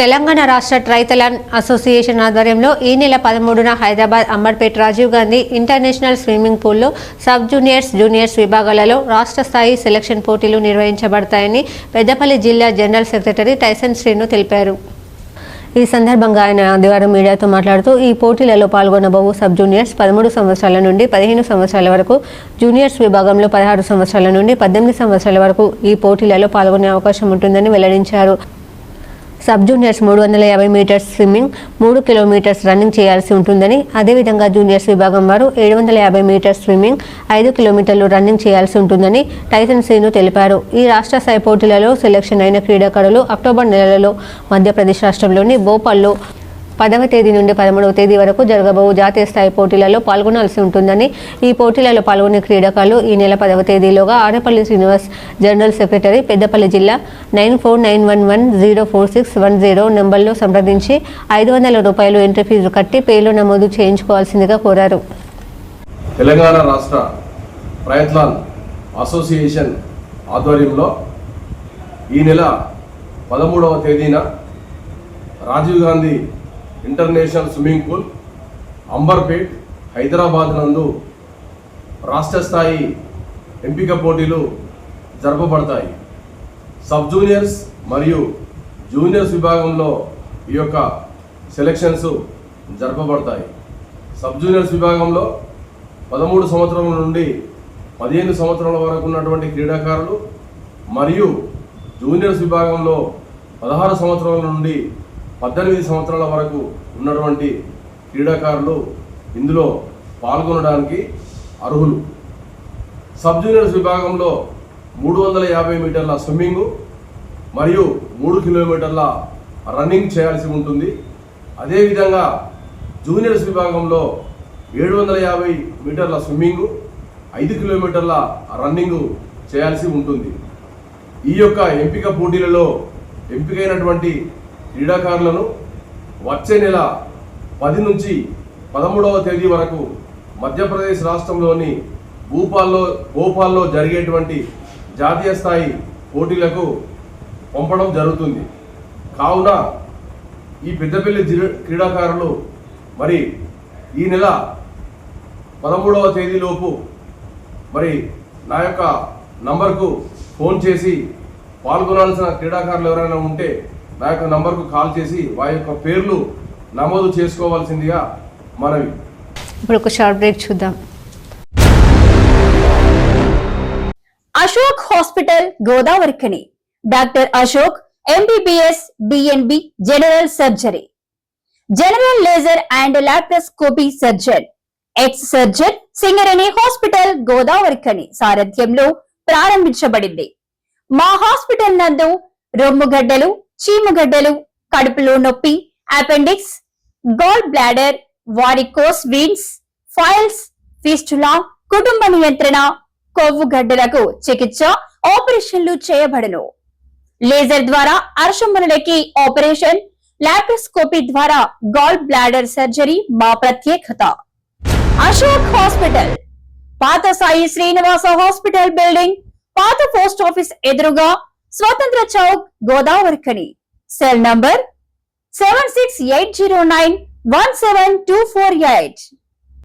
తెలంగాణ రాష్ట్ర ట్రైథలాన్ అసోసియేషన్ ఆధ్వర్యంలో ఈ నెల పదమూడున హైదరాబాద్ అంబర్పేట్ రాజీవ్ గాంధీ ఇంటర్నేషనల్ స్విమ్మింగ్ పూల్లో సబ్ జూనియర్స్ జూనియర్స్ విభాగాలలో రాష్ట్ర స్థాయి సెలక్షన్ పోటీలు నిర్వహించబడతాయని పెద్దపల్లి జిల్లా జనరల్ సెక్రటరీ టైసన్ శ్రీను తెలిపారు. ఈ సందర్భంగా ఆయన ఆదివారం మీడియాతో మాట్లాడుతూ ఈ పోటీలలో పాల్గొనబోవు సబ్ జూనియర్స్ పదమూడు సంవత్సరాల నుండి పదిహేను సంవత్సరాల వరకు జూనియర్స్ విభాగంలో పదహారు సంవత్సరాల నుండి పద్దెనిమిది సంవత్సరాల వరకు ఈ పోటీలలో పాల్గొనే అవకాశం ఉంటుందని వెల్లడించారు. సబ్ జూనియర్స్ మూడు వందల యాభై మీటర్స్ స్విమ్మింగ్ మూడు కిలోమీటర్స్ రన్నింగ్ చేయాల్సి ఉంటుందని అదేవిధంగా జూనియర్స్ విభాగం వారు ఏడు వందల యాభై మీటర్స్ స్విమ్మింగ్ ఐదు కిలోమీటర్లు రన్నింగ్ చేయాల్సి ఉంటుందని టైసన్ శ్రీను తెలిపారు. ఈ రాష్ట్ర స్థాయి పోటీలలో సెలెక్షన్ అయిన క్రీడాకారులు అక్టోబర్ నెలలో మధ్యప్రదేశ్ రాష్ట్రంలోని భోపాల్లో పదవ తేదీ నుండి పదమూడవ తేదీ వరకు జరగబోవు జాతీయ స్థాయి పోటీలలో పాల్గొనాల్సి ఉంటుందని ఈ పోటీలలో పాల్గొనే క్రీడాకారులు ఈ నెల పదవ తేదీలోగా ఆరేపల్లి శ్రీనివాస్ జనరల్ సెక్రటరీ పెద్దపల్లి జిల్లా nine four nine one one zero four six one zero నెంబర్లో సంప్రదించి ఐదు వందల రూపాయలు ఎంట్రీ ఫీజు కట్టి పేర్లు నమోదు చేయించుకోవాల్సిందిగా కోరారు. తెలంగాణ రాష్ట్ర ప్రయత్లాన్ అసోసియేషన్ ఆధ్వర్యంలో ఈ నెల పదమూడవ తేదీన Rajiv Gandhi international swimming pool Amberpet Hyderabad నందు రాష్ట్ర స్థాయి ఎంపిక పోటీలు జరపబడతాయి. సబ్ జూనియర్స్ మరియు జూనియర్స్ విభాగంలో ఈ యొక్క సెలెక్షన్స్ జరపబడతాయి. సబ్ జూనియర్స్ విభాగంలో పదమూడు సంవత్సరాల నుండి పదిహేను సంవత్సరాల వరకు ఉన్నటువంటి క్రీడాకారులు మరియు జూనియర్స్ విభాగంలో పదహారు సంవత్సరాల నుండి పద్దెనిమిది సంవత్సరాల వరకు ఉన్నటువంటి క్రీడాకారులు ఇందులో పాల్గొనడానికి అర్హులు. సబ్ జూనియర్స్ విభాగంలో మూడు వందల యాభై మీటర్ల స్విమ్మింగు మరియు మూడు కిలోమీటర్ల రన్నింగ్ చేయాల్సి ఉంటుంది. అదేవిధంగా జూనియర్స్ విభాగంలో ఏడు వందల యాభై మీటర్ల స్విమ్మింగు ఐదు కిలోమీటర్ల రన్నింగ్ చేయాల్సి ఉంటుంది. ఈ యొక్క ఎంపిక పోటీలలో ఎంపికైనటువంటి క్రీడాకారులను వచ్చే నెల పది నుంచి పదమూడవ తేదీ వరకు మధ్యప్రదేశ్ రాష్ట్రంలోని భూపాల్లో భోపాల్లో జరిగేటువంటి జాతీయ స్థాయి పోటీలకు పంపడం జరుగుతుంది. కావున ఈ పెద్దపల్లి క్రీడాకారులు మరి ఈ నెల పదమూడవ తేదీలోపు మరి నా యొక్క నంబర్కు ఫోన్ చేసి పాల్గొనాల్సిన క్రీడాకారులు ఎవరైనా ఉంటే నా యొక్క నంబర్కు కాల్ చేసి వారి యొక్క పేర్లు నమోదు చేసుకోవాల్సిందిగా మనవి. ఇప్పుడు ఒక షార్ట్ బ్రేక్ చూద్దాం. Ashok hospital Godavarikhani doctor Ashok MBBS DNB general surgery. General laser and laparoscopy surgeon. Ex surgeon Singareni hospital Godavarikhani సారథ్యంలో ప్రారంభించబడింది. మా హాస్పిటల్ నందు రొమ్ముగడ్డలు చీమగడ్డలు కడుపులో నొప్పి appendix gall bladder varicose veins piles fistula కుటుంబ నియంత్రణ కొవ్వు గడ్డలకు చికిత్స ఆపరేషన్లు చేయబడను. లేజర్ ద్వారా అర్షములకి ఆపరేషన్ లాప్రోస్కోపీ ద్వారా గాల్ బ్లాడర్ సర్జరీ మా ప్రత్యేకత. అశోక్ హాస్పిటల్ పాత సాయి శ్రీనివాస హాస్పిటల్ బిల్డింగ్ పాత పోస్ట్ ఆఫీస్ ఎదురుగా Swatantra Chowk Godavari Godavarikhani cell number seven six eight zero nine one seven two four eight.